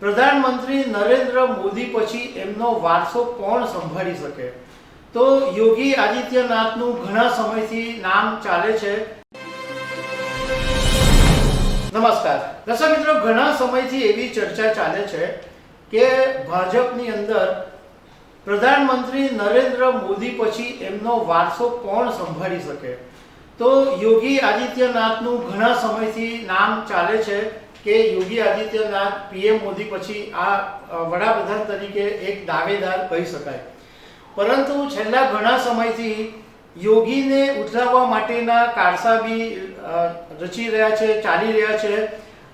પ્રધાનમંત્રી નરેન્દ્ર મોદી પછી એમનો વારસો કોણ સંભાળી શકે? તો યોગી આદિત્યનાથનું ઘણા સમયથી નામ ચાલે છે. નમસ્કાર. દર્શક મિત્રો, ઘણા સમયથી એવી ચર્ચા ચાલે છે કે ભાજપની અંદર પ્રધાનમંત્રી નરેન્દ્ર મોદી પછી એમનો વારસો કોણ સંભાળી શકે? તો યોગી આદિત્યનાથનું ઘણા સમયથી નામ ચાલે છે. કે યોગી આદિત્યનાથ, પીએમ મોદી પછી આ વડાપ્રધાન તરીકે એક દાવેદાર કહી શકાય. પરંતુ છેલ્લા ઘણા સમયથી યોગીને ઉઠાવવા માટેના કારસાબી બી રચી રહ્યા છે, ચાલી રહ્યા છે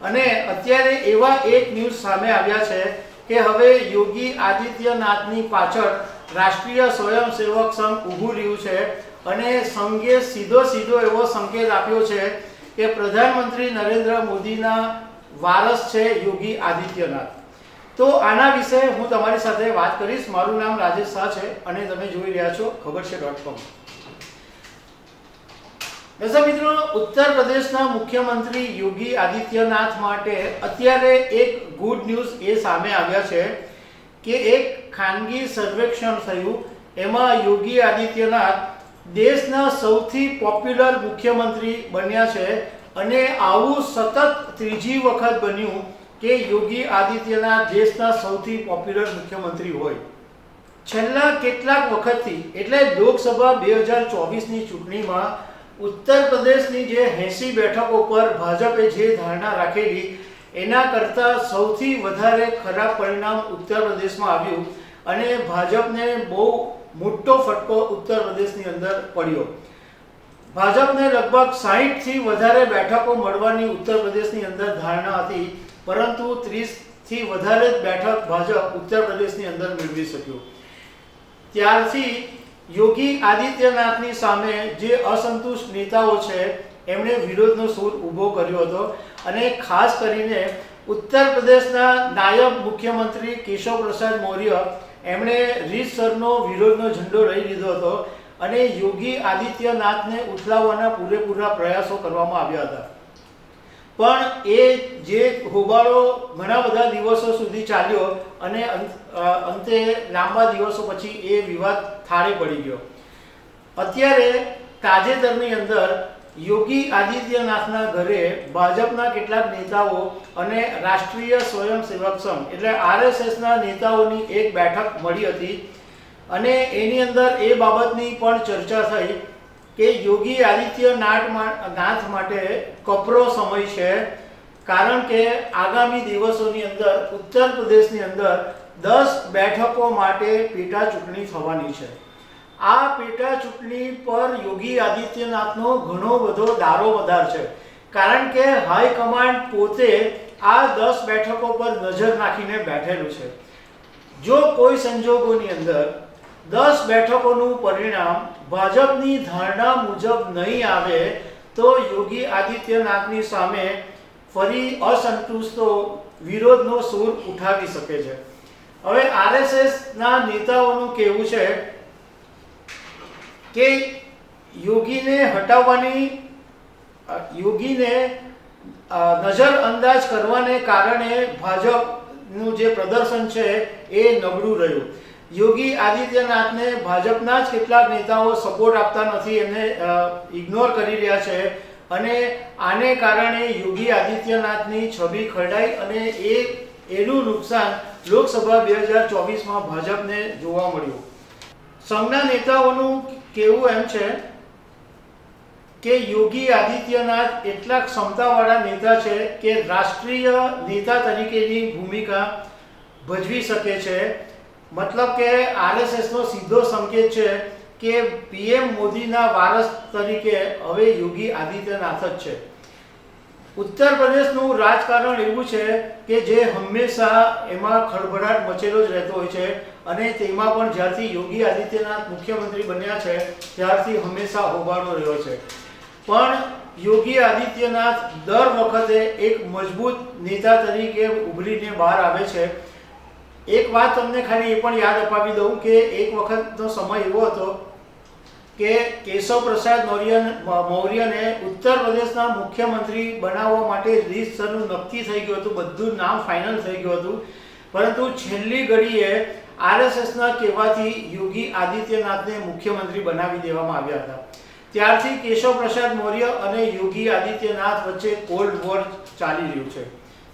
અને અત્યારે એવા એક ન્યૂઝ સામે આવ્યા છે કે હવે યોગી આદિત્યનાથની પાછળ રાષ્ટ્રીય સ્વયંસેવક સંઘ ઊભું રહ્યું છે અને સંઘે સીધો સીધો એવો સંકેત આપ્યો છે કે પ્રધાનમંત્રી નરેન્દ્ર મોદીના વારસ છે યોગી આદિત્યનાથ. તો આના વિશે હું તમારી સાથે વાત કરીશ. મારું નામ રાજેશ શાહ છે અને તમે જોઈ રહ્યા છો ખબર છે ડોટ કોમ દર્શક મિત્રો, ઉત્તર પ્રદેશના મુખ્યમંત્રી યોગી આદિત્યનાથ માટે અત્યારે એક ગુડ ન્યૂઝ એ સામે આવ્યા છે કે એક ખાનગી સર્વેક્ષણ થયું. એમાં યોગી આદિત્યનાથ દેશના સૌથી પોપ્યુલર મુખ્યમંત્રી બન્યા છે અને આવું સતત ત્રીજી વખત બન્યું કે યોગી આદિત્યનાથ દેશના સૌથી પોપ્યુલર મુખ્યમંત્રી હોય. છેલ્લા કેટલાક વખતથી, એટલે લોકસભા બે હજાર ચોવીસની ચૂંટણીમાં, ઉત્તર પ્રદેશની જે એંસી બેઠકો પર ભાજપે જે ધારણા રાખેલી, એના કરતાં સૌથી વધારે ખરાબ પરિણામ ઉત્તર પ્રદેશમાં આવ્યું અને ભાજપને બહુ મોટો ફટકો ઉત્તર પ્રદેશની અંદર પડ્યો. ભાજપને લગભગ સાહીઠથી વધારે બેઠકો મળવાની ઉત્તર પ્રદેશની અંદર ધારણા હતી, પરંતુ ત્રીસથી વધારે બેઠક ભાજપ ઉત્તર પ્રદેશની અંદર મેળવી શક્યો. ત્યારથી યોગી આદિત્યનાથની સામે જે અસંતુષ્ટ નેતાઓ છે, એમણે વિરોધનો સૂર ઊભો કર્યો હતો અને ખાસ કરીને ઉત્તર પ્રદેશના નાયબ મુખ્યમંત્રી કેશવ પ્રસાદ મૌર્ય, એમણે રીતસરનો વિરોધનો ઝંડો લઈ લીધો હતો અને યોગી આદિત્યનાથને ઉથલાવવાના પૂરેપૂરા પ્રયાસો કરવામાં આવ્યા હતા. પણ એ જે હોબાળો ઘણા બધા દિવસો સુધી ચાલ્યો અને અંતે લાંબા દિવસો પછી એ વિવાદ થાળે પડી ગયો. અત્યારે તાજેતરની અંદર યોગી આદિત્યનાથના ઘરે ભાજપના કેટલાક નેતાઓ અને રાષ્ટ્રીય સ્વયંસેવક સંઘ એટલે આરએસએસના નેતાઓની એક બેઠક મળી હતી અને એની અંદર એ બાબતની પણ ચર્ચા થઈ કે યોગી આદિત્યનાથ નાથ માટે કપરો સમય છે. કારણ કે આગામી દિવસોની અંદર, ઉત્તર પ્રદેશની અંદર દસ બેઠકો માટે પેટા ચૂંટણી થવાની છે. આ પેટા ચૂંટણી પર યોગી આદિત્યનાથનો ઘણો બધો દારો વધાર છે કારણ કે હાઈકમાન્ડ પોતે આ દસ બેઠકો પર નજર નાખીને બેઠેલું છે. જો કોઈ સંજોગોની અંદર દસ બેઠકોનું પરિણામ ભાજપની ધારણા મુજબ નહીં આવે તો યોગી આદિત્યનાથની સામે ફરી અસંતુષ્ટો વિરોધનો સૂર ઉઠાવી શકે છે. હવે આરએસએસના નેતાઓનું કહેવું છે કે યોગીને હટાવવાની યોગીને નજર નજરઅંદાજ કરવાને કારણે ભાજપનું જે પ્રદર્શન છે એ નબળું રહ્યું. યોગી આદિત્યનાથને ભાજપના જ કેટલાક નેતાઓ સપોર્ટ આપતા નથી, એમને ઇગ્નોર કરી રહ્યા છે. અને આને કારણે યોગી આદિત્યનાથની છબી ખરડાઈ અને એ એનું નુકસાન લોકસભા બે હજાર ચોવીસમાં ભાજપને જોવા મળ્યું. સંઘના નેતાઓનું કહેવું એમ છે કે યોગી આદિત્યનાથ એટલા ક્ષમતાવાળા નેતા છે કે રાષ્ટ્રીય નેતા તરીકેની ભૂમિકા ભજવી શકે છે. મતલબ કે આરએસએસનો સીધો સંકેત છે કે પીએમ મોદીના વારસ તરીકે હવે યોગી આદિત્યનાથ જ છે. ઉત્તર પ્રદેશનું રાજકારણ એવું છે કે જે હંમેશા એમાં ખળભળાટ મચેલો જ રહેતો હોય છે અને તેમાં પણ જ્યારથી યોગી આદિત્યનાથ મુખ્યમંત્રી બન્યા છે, ત્યારથી હંમેશા હોબાળો રહ્યો છે. પણ યોગી આદિત્યનાથ દર વખતે એક મજબૂત નેતા તરીકે ઉભરીને બહાર આવે છે. એક વાત તમને ખાલી એ પણ યાદ અપાવી દઉં કે એક વખતનો સમય એવો હતો કે કેશવ પ્રસાદ મૌર્ય મૌર્યને ઉત્તર પ્રદેશના મુખ્યમંત્રી બનાવવા માટે રીતસરનું નક્કી થઈ ગયું હતું. બધું નામ ફાઇનલ થઈ ગયું હતું. પરંતુ છેલ્લી ઘડીએ આરએસએસના કહેવાથી યોગી આદિત્યનાથને મુખ્યમંત્રી બનાવી દેવામાં આવ્યા હતા. ત્યારથી કેશવ પ્રસાદ મૌર્ય અને યોગી આદિત્યનાથ વચ્ચે કોલ્ડ વોર ચાલી રહ્યું છે.